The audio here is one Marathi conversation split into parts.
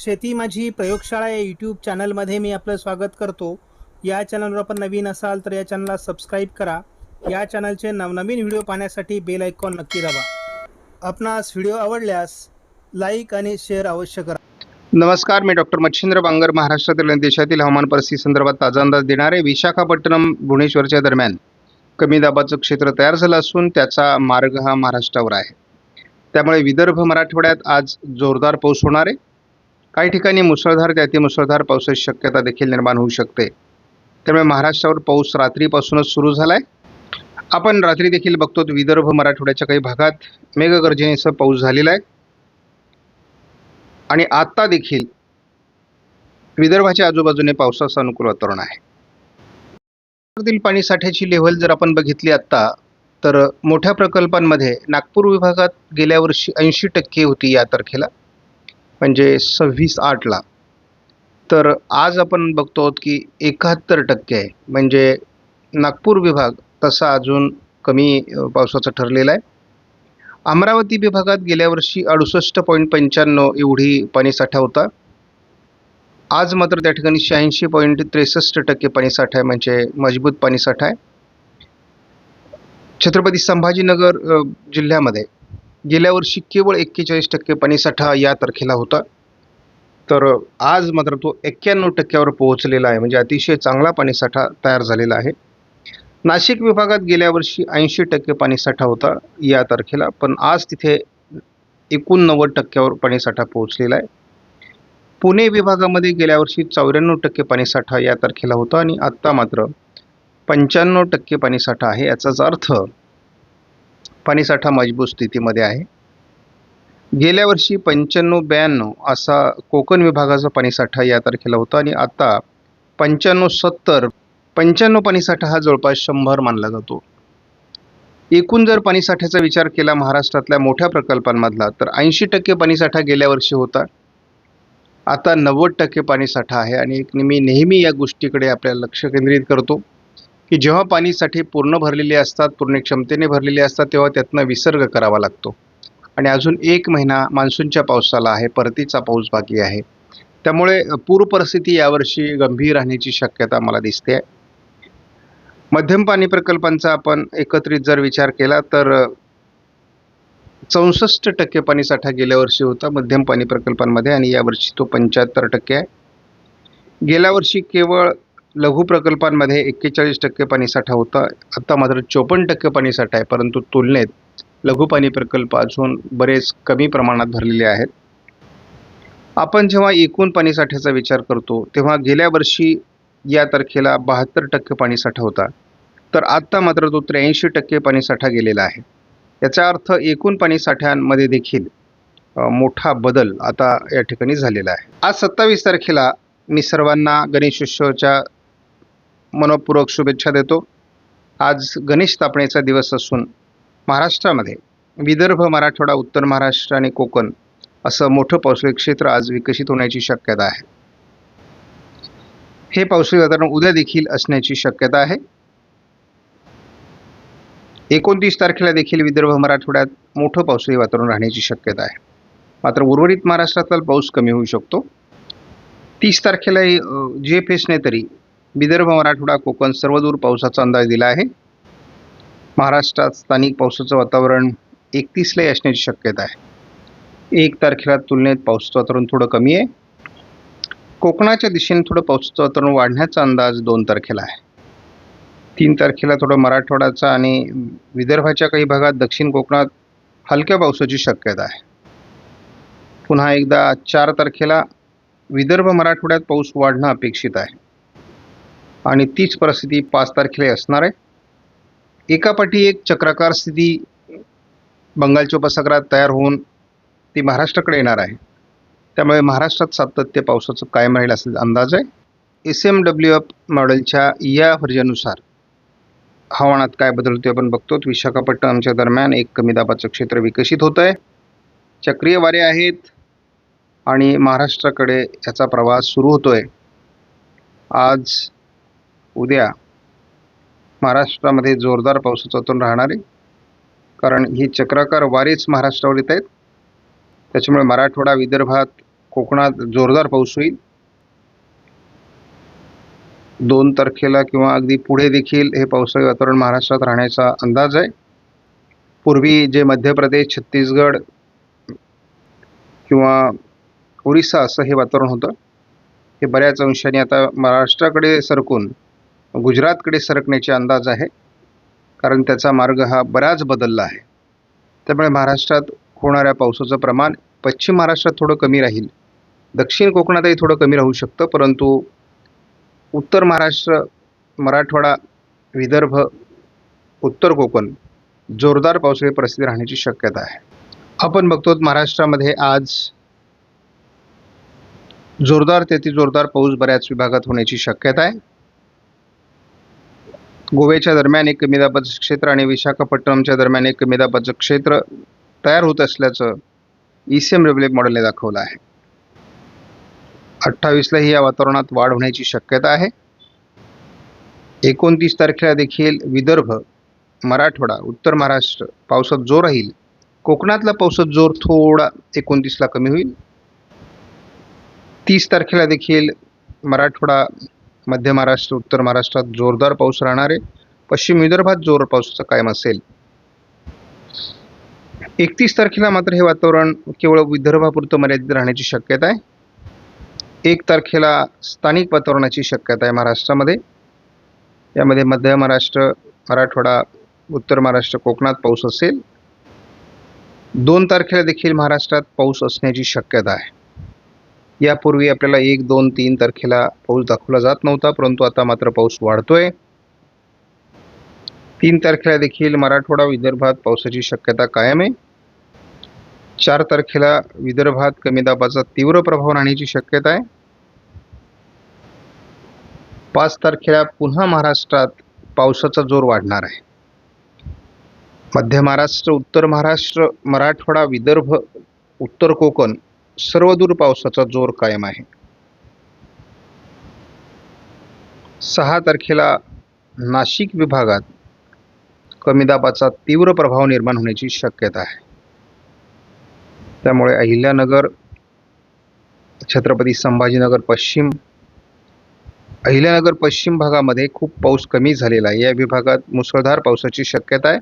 शेती माझी प्रयोगशाळा या यूट्यूब चॅनलमध्ये मी आपलं स्वागत करतो. या चॅनलवर आपण नवीन असाल तर या चॅनलला सबस्क्राईब करा. या चॅनलचे नवनवीन व्हिडिओ पाहण्यासाठी बेल आयकॉन नक्की दाबा. आपणास व्हिडिओ आवडल्यास लाईक आणि शेअर अवश्य करा. नमस्कार मी डॉक्टर मच्छिंद्र बांगर महाराष्ट्रातील आणि देशातील हवामान परिस्थिती संदर्भात ताजा अंदाज देणारे विशाखापट्टणम भुवनेश्वरच्या दरम्यान कमी दाबाचं क्षेत्र तयार झालं असून त्याचा मार्ग हा महाराष्ट्रावर आहे. त्यामुळे विदर्भ मराठवाड्यात आज जोरदार पाऊस होणार आहे. काही ठिकाणी मुसळधार ते अतिमुसळधार पावसाची शक्यता देखील निर्माण होऊ शकते. त्यामुळे महाराष्ट्रावर पाऊस रात्रीपासूनच सुरू झाला आहे आपण रात्री देखील बघतो विदर्भ मराठवाड्याच्या काही भागात मेघगर्जनेसह पाऊस झालेला आहे. आणि आत्ता देखील विदर्भाच्या आजूबाजूने पावसाचं अनुकूल वातावरण आहे. महाराष्ट्रातील पाणी साठ्याची लेव्हल जर आपण बघितली आत्ता तर मोठ्या प्रकल्पांमध्ये नागपूर विभागात गेल्या वर्षी ऐंशी टक्के होती या तारखेला. म्हणजे सव्वीस आठला तर आज आपण बघतो आहोत की एकाहत्तर टक्के आहे. म्हणजे नागपूर विभाग तसा अजून कमी पावसाचा ठरलेला आहे. अमरावती विभागात गेल्या वर्षी अडुसष्ट पॉईंट पंच्याण्णव एवढी पाणीसाठा होता. आज मात्र त्या ठिकाणी शहाऐंशी पॉईंट त्रेसष्ट टक्के पाणीसाठा आहे. म्हणजे मजबूत पाणीसाठा आहे. छत्रपती संभाजीनगर जिल्ह्यामध्ये गेल्या वर्षी केवळ एक्केचाळीस टक्के पाणीसाठा या तारखेला होता. तर आज मात्र तो एक्क्याण्णव टक्क्यावर पोहोचलेला आहे. म्हणजे अतिशय चांगला पाणीसाठा तयार झालेला आहे. नाशिक विभागात गेल्या वर्षी ऐंशी टक्के पाणीसाठा होता या तारखेला पण आज तिथे एकोणनव्वद टक्क्यावर पाणीसाठा पोहोचलेला आहे. पुणे विभागामध्ये गेल्या वर्षी चौऱ्याण्णव टक्के पाणीसाठा या तारखेला होता आणि आत्ता मात्र पंच्याण्णव टक्के पाणीसाठा आहे याचाच अर्थ पाणीसाठा मजबूत स्थितीमध्ये आहे. गेल्या वर्षी पंच्याण्णव ब्याण्णव असा कोकण विभागाचा पाणीसाठा या तारखेला होता आणि आता पंच्याण्णव सत्तर पंच्याण्णव पाणीसाठा हा जवळपास शंभर मानला जातो. एकूण जर पाणीसाठ्याचा विचार केला महाराष्ट्रातल्या मोठ्या प्रकल्पांमधला तर ऐंशी टक्के पाणीसाठा गेल्या वर्षी होता. आता नव्वद टक्के पाणीसाठा आहे आणि एक मी नेहमी या गोष्टीकडे आपल्याला लक्ष केंद्रित करतो. की जेव्हा पाणीसाठे पूर्ण भरलेले असतात पूर्ण क्षमतेने भरलेले असतात तेव्हा त्यातनं विसर्ग करावा लागतो. आणि अजून एक महिना मान्सूनच्या पावसाला आहे परतीचा पाऊस बाकी आहे. त्यामुळे पूर परिस्थिती यावर्षी गंभीर राहण्याची शक्यता मला दिसते. आहे मध्यम पाणी प्रकल्पांचा आपण एकत्रित जर विचार केला तर चौसष्ट टक्के पाणीसाठा गेल्या वर्षी होता मध्यम पाणी प्रकल्पांमध्ये आणि यावर्षी तो पंच्याहत्तर टक्के आहे. गेल्या वर्षी केवळ लघु प्रकल्पांमध्ये एक्केचाळीस टक्के पाणीसाठा होता. आत्ता मात्र चोपन्न टक्के पाणीसाठा आहे परंतु तुलनेत लघु पाणी प्रकल्प अजून बरेच कमी प्रमाणात भरलेले आहेत. आपण जेव्हा एकूण पाणीसाठ्याचा विचार करतो तेव्हा गेल्या वर्षी या तारखेला बहात्तर टक्के पाणीसाठा होता. तर आत्ता मात्र तो त्र्याऐंशी टक्के पाणीसाठा गेलेला आहे. याचा अर्थ एकूण पाणीसाठ्यांमध्ये देखील मोठा बदल आता या ठिकाणी झालेला आहे. आज सत्तावीस तारखेला मी सर्वांना गणेशोत्सवाच्या मनपूर्वक शुभेच्छा देतो. आज गणेश स्थापनेचा दिवस असून महाराष्ट्रामध्ये विदर्भ मराठवाडा उत्तर महाराष्ट्र आणि कोकण असं मोठं पावसाळी क्षेत्र आज विकसित होण्याची शक्यता आहे. हे पावसाळी वातावरण उद्या देखील असण्याची शक्यता आहे. एकोणतीस तारखेला देखील विदर्भ मराठवाड्यात मोठं पावसाळी वातावरण राहण्याची शक्यता आहे. मात्र उर्वरित महाराष्ट्रातला पाऊस कमी होऊ शकतो. तीस तारखेला जे फेसने एसने तरी विदर्भ मराठवाडा कोकण सर्वदूर पावसाचा अंदाज दिला आहे. महाराष्ट्रात स्थानिक पावसाचं वातावरण एकतीसलाही असण्याची शक्यता आहे. एक तारखेला तुलनेत पावसाचं वातावरण थोडं कमी आहे. कोकणाच्या दिशेने थोडं पावसाचं वातावरण वाढण्याचा अंदाज दोन तारखेला आहे. तीन तारखेला थोडं मराठवाड्याचा आणि विदर्भाच्या काही भागात दक्षिण कोकणात हलक्या पावसाची शक्यता आहे. पुन्हा एकदा चार तारखेला विदर्भ मराठवाड्यात पाऊस वाढणं अपेक्षित आहे. आणि तीच परिस्थिती पाच तारखेला असणार आहे. एकापाठी एक चक्राकार स्थिती बंगालच्या उपसागरात तयार होऊन ती महाराष्ट्राकडे येणार आहे. त्यामुळे महाराष्ट्रात सातत्य पावसाचं कायम राहील असा अंदाज आहे. एस एम डब्ल्यू एफ मॉडेलच्या या फर्जेनुसार हवामानात काय बदलते आपण बघतो. विशाखापट्टणमच्या दरम्यान एक कमी दाबाचं क्षेत्र विकसित होत आहे. चक्रीय वारे आहेत आणि महाराष्ट्राकडे याचा प्रवास सुरू होतो आहे आज उद्या महाराष्ट्रामध्ये जोरदार पाऊस वातावरण राहणार आहे. कारण ही चक्राकार वारीच महाराष्ट्रावर येत आहेत. त्याच्यामुळे मराठवाडा विदर्भात कोकणात जोरदार पाऊस होईल. दोन तारखेला किंवा अगदी पुढे देखील हे पावसाळी वातावरण महाराष्ट्रात राहण्याचा अंदाज आहे. पूर्वी जे मध्य प्रदेश छत्तीसगड किंवा ओरिसा असं हे वातावरण होतं. हे बऱ्याच अंशाने आता महाराष्ट्राकडे सरकून गुजरातकडे सरकण्याचे अंदाज आहे. कारण त्याचा मार्ग हा बराच बदलला आहे. त्यामुळे महाराष्ट्रात होणाऱ्या पावसाचं प्रमाण पश्चिम महाराष्ट्रात थोडं कमी राहील. दक्षिण कोकणातही थोडं कमी राहू शकतं परंतु उत्तर महाराष्ट्र मराठवाडा विदर्भ उत्तर कोकण जोरदार पावसाळी परिस्थिती राहण्याची शक्यता आहे. आपण बघतो महाराष्ट्रामध्ये आज जोरदार ते जोरदार पाऊस बऱ्याच विभागात होण्याची शक्यता आहे. गोव्याच्या दरम्यान एक कमी दाबाचं क्षेत्र आणि विशाखापट्टणमच्या दरम्यान एक कमी दाबाचं क्षेत्र तयार होत असल्याचं ई सी एम रिपब्लिक मॉडेलने दाखवलं आहे. अठ्ठावीसलाही या वातावरणात वाढ होण्याची शक्यता आहे. एकोणतीस तारखेला देखील विदर्भ मराठवाडा उत्तर महाराष्ट्र पावसात जोर राहील. कोकणातला पावसात जोर थोडा एकोणतीसला कमी होईल. तीस तारखेला देखील मराठवाडा मध्य महाराष्ट्र उत्तर महाराष्ट्रात जोरदार पाऊस राहणार आहे. पश्चिम विदर्भात जोर पावसाचा कायम असेल. एकतीस तारखेला मात्र हे वातावरण केवळ विदर्भापुरतं मर्यादित राहण्याची शक्यता आहे. एक तारखेला स्थानिक वातावरणाची शक्यता आहे महाराष्ट्रामध्ये. यामध्ये मध्य महाराष्ट्र मराठवाडा उत्तर महाराष्ट्र कोकणात पाऊस असेल. दोन तारखेला देखील महाराष्ट्रात पाऊस असण्याची शक्यता आहे. यापूर्वी आपल्याला एक दोन तीन तारखेला पाऊस दाखवला जात नव्हता परंतु आता मात्र पाऊस वाढतोय. तीन तारखेला देखील मराठवाडा विदर्भात पावसाची शक्यता कायम आहे. चार तारखेला विदर्भात कमी दाबाचा तीव्र प्रभाव राहण्याची शक्यता आहे. पाच तारखेला पुन्हा महाराष्ट्रात पावसाचा जोर वाढणार आहे. मध्य महाराष्ट्र उत्तर महाराष्ट्र मराठवाडा विदर्भ उत्तर कोकण सर्वदूर पावसाचा जोर कायम आहे. सहा तारखेला नाशिक विभागात कमी दाबाचा तीव्र प्रभाव निर्माण होण्याची शक्यता आहे. त्यामुळे अहिल्यानगर छत्रपती संभाजीनगर पश्चिम अहिल्यानगर पश्चिम भागामध्ये खूप पाऊस कमी झालेला आहे. या विभागात मुसळधार पावसाची शक्यता आहे.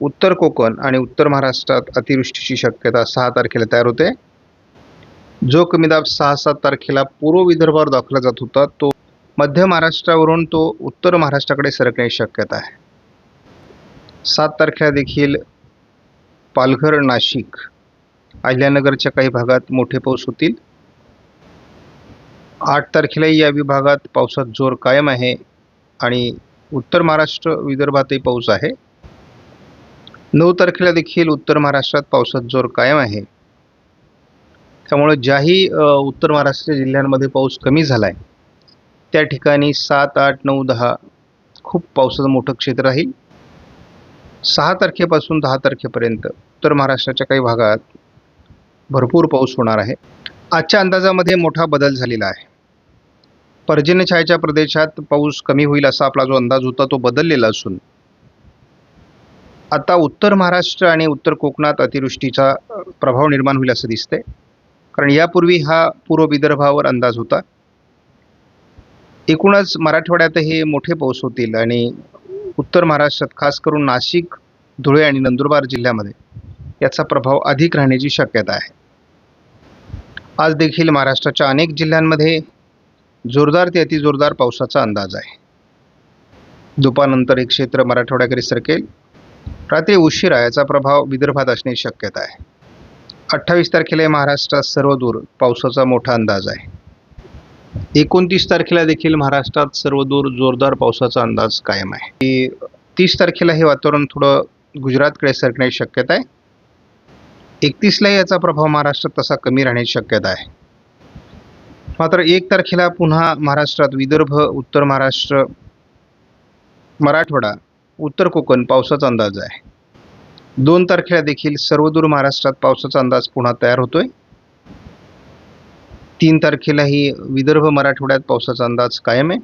उत्तर कोकण आणि उत्तर महाराष्ट्रात अतिवृष्टीची शक्यता सहा तारखेला तयार होते. जो कमी दाब सहा सात तारखेला पूर्व विदर्भावर दाखवला जात होता तो मध्य महाराष्ट्रावरून तो उत्तर महाराष्ट्राकडे सरकण्याची शक्यता आहे. सात तारखेला देखील पालघर नाशिक अहिल्यानगरच्या काही भागात मोठे पाऊस होतील. आठ तारखेलाही या विभागात पावसात जोर कायम आहे आणि उत्तर महाराष्ट्र विदर्भातही पाऊस आहे. नऊ तारखेला देखील उत्तर महाराष्ट्रात पावसात जोर कायम आहे. त्यामुळे ज्याही उत्तर महाराष्ट्र जिल्ह्यांमध्ये पाऊस कमी झाला आहे त्या ठिकाणी सात आठ नऊ दहा खूप पावसाचं मोठं क्षेत्र राहील. सहा तारखेपासून दहा तारखेपर्यंत उत्तर महाराष्ट्राच्या काही भागात भरपूर पाऊस होणार आहे. आजच्या अंदाजामध्ये मोठा बदल झालेला आहे. पर्जन्यछायाच्या प्रदेशात पाऊस कमी होईल असा आपला जो अंदाज होता तो बदललेला असून आता उत्तर महाराष्ट्र आणि उत्तर कोकणात अतिवृष्टीचा प्रभाव निर्माण होईल असं दिसतंय. कारण यापूर्वी हा पूर्व विदर्भावर अंदाज होता. एकूणच मराठवाड्यात हे मोठे पाऊस होतील आणि उत्तर महाराष्ट्रात खास करून नाशिक धुळे आणि नंदुरबार जिल्ह्यामध्ये याचा प्रभाव अधिक राहण्याची शक्यता आहे. आज देखील महाराष्ट्राच्या अनेक जिल्ह्यांमध्ये जोरदार ते अतिजोरदार पावसाचा अंदाज आहे. दुपारनंतर एक क्षेत्र मराठवाड्याकडे सरकेल. रात्री उशिरा याचा प्रभाव विदर्भात असण्याची शक्यता आहे. अठ्ठावीस तारखेला महाराष्ट्रात सर्वदूर पावसाचा मोठा अंदाज आहे. एकोणतीस तारखेला देखील महाराष्ट्रात सर्वदूर जोरदार पावसाचा अंदाज कायम आहे. की तीस तारखेला हे वातावरण थोडं गुजरातकडे सरकण्याची शक्यता आहे. एकतीसलाही याचा प्रभाव महाराष्ट्रात तसा कमी राहण्याची शक्यता आहे. मात्र एक तारखेला पुन्हा महाराष्ट्रात विदर्भ उत्तर महाराष्ट्र मराठवाडा उत्तर कोकण पावसाचा अंदाज आहे. दोन तारखेला देखील सर्वदूर महाराष्ट्रात पावसाचा अंदाज पुन्हा तयार होतोय. तीन तारखेलाही विदर्भ मराठवाड्यात पावसाचा अंदाज कायम आहे.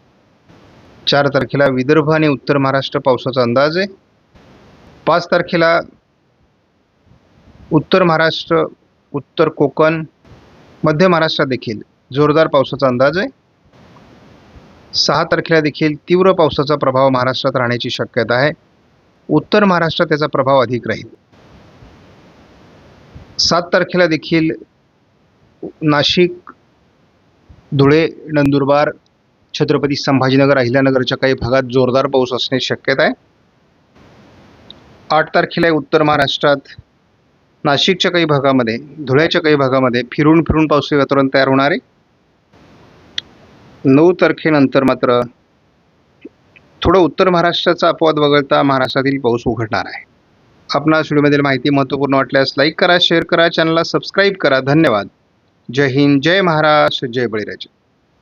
चार तारखेला विदर्भ आणि उत्तर महाराष्ट्र पावसाचा अंदाज आहे. पाच तारखेला उत्तर महाराष्ट्र उत्तर कोकण मध्य महाराष्ट्रात देखील जोरदार पावसाचा अंदाज आहे. सहा तारखेला देखील तीव्र पावसाचा प्रभाव महाराष्ट्रात राहण्याची शक्यता आहे. उत्तर महाराष्ट्रात त्याचा प्रभाव अधिक राहील. सात तारखेला देखील नाशिक धुळे नंदुरबार छत्रपती संभाजीनगर अहिल्यानगरच्या काही भागात जोरदार पाऊस असण्याची शक्यता आहे. आठ तारखेला उत्तर महाराष्ट्रात. नाशिकच्या काही भागामध्ये धुळ्याच्या काही भागामध्ये फिरून फिरून पावसाळी वातावरण तयार होणार आहे. नऊ तारखेनंतर मात्र थोडं उत्तर महाराष्ट्राचा अपवाद वगळता महाराष्ट्रातील पाऊस उघडणार आहे. आपणास व्हिडिओमधील माहिती महत्त्वपूर्ण वाटल्यास लाईक करा शेअर करा चॅनलला सबस्क्राईब करा. धन्यवाद. जय हिंद जय महाराष्ट्र जय बळीराजा.